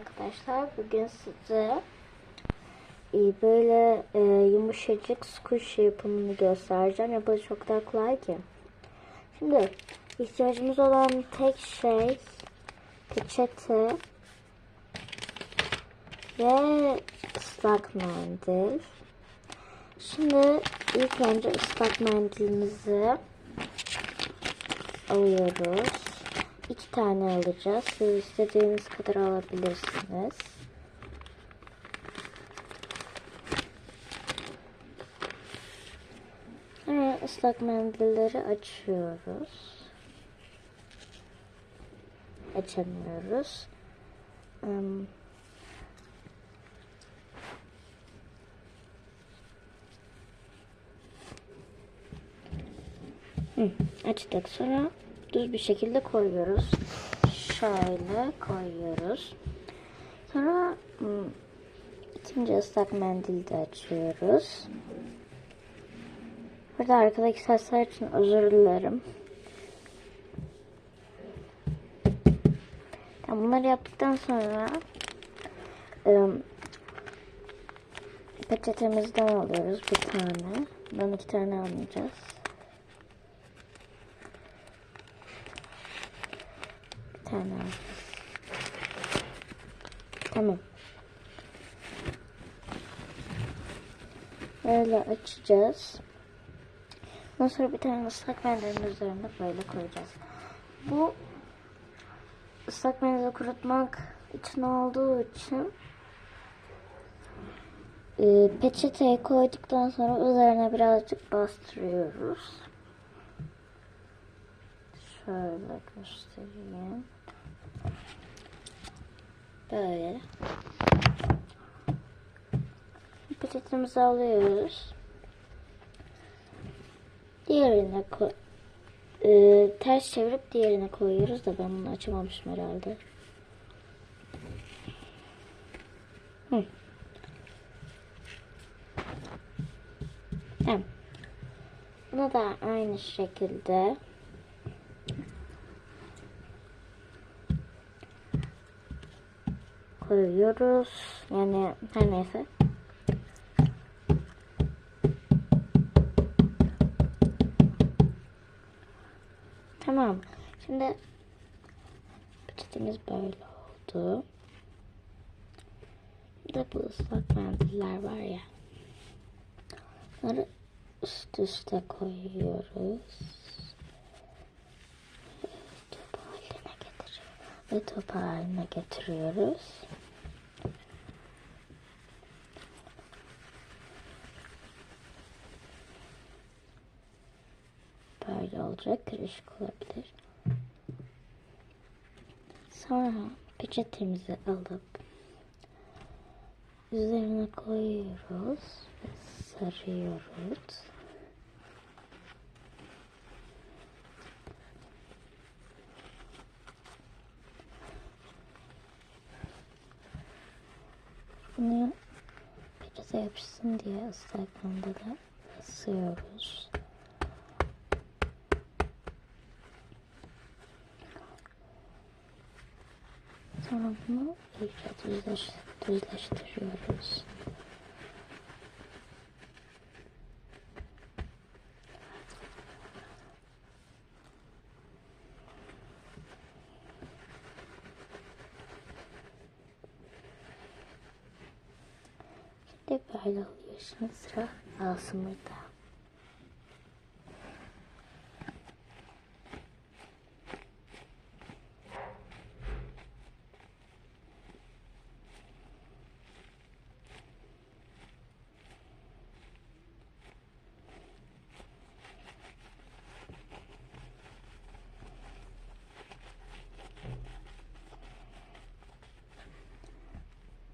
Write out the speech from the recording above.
Arkadaşlar bugün size e, böyle e, yumuşacık squish yapımını göstereceğim. Ya bu çok daha kolay ki. Şimdi ihtiyacımız olan tek şey peçete ve ıslak mendil. Şimdi ilk önce ıslak mendilimizi alıyoruz. İki tane alacağız. Siz istediğiniz kadar alabilirsiniz. Evet, ıslak mendilleri açıyoruz. Açamıyoruz. Um, açtık. Sonra düz bir şekilde koyuyoruz. Şöyle koyuyoruz. Sonra hı, ikinci ıslak mendili de açıyoruz. Burada arkadaki sesler için özür dilerim. Tamam, bunları yaptıktan sonra ım, peçetemizden alıyoruz bir tane. Bundan iki tane almayacağız. Bir tane alacağız. Tamam. Böyle açacağız. Ondan sonra bir tane ıslak mendilin üzerine böyle koyacağız. Bu ıslak mendili kurutmak için olduğu için e, peçeteyi koyduktan sonra üzerine birazcık bastırıyoruz. Şöyle göstereyim. Böyle. Peçetemizi alıyoruz. Diğerine. Ee, ters çevirip diğerine koyuyoruz da ben bunu açamamışım herhalde. Hı. Tamam. Bunu da aynı şekilde koyuyoruz. Yani her neyse. Tamam. Şimdi peçetemiz böyle oldu. Bir bu ıslak mendiller var ya. Bunları üst üste koyuyoruz. Top haline getiriyoruz. Ve top haline getiriyoruz. Böyle olacak. Karışık olabilir. Sonra peçetemizi alıp üzerine koyuyoruz ve sarıyoruz. Bunu peçete yapışsın diye ıslak mendile asıyoruz. Sonra bunu iyice düzleş, düzleştiriyoruz. Şimdi böyle oluyor. Şimdi sıra Asım'da.